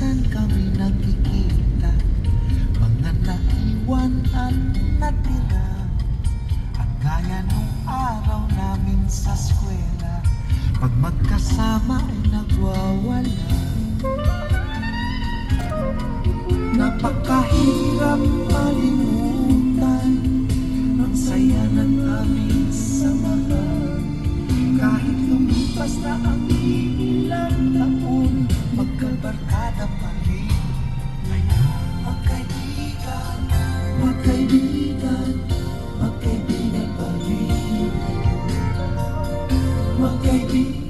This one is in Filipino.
minsan kami nagkikita. Mga naiwanan na tira At gaya nung araw namin sa eskwela Pag magkasama ay nagwawala. Napakahirap malimutan Ang saya ng aming samahan. Kahit lumipas na ang you.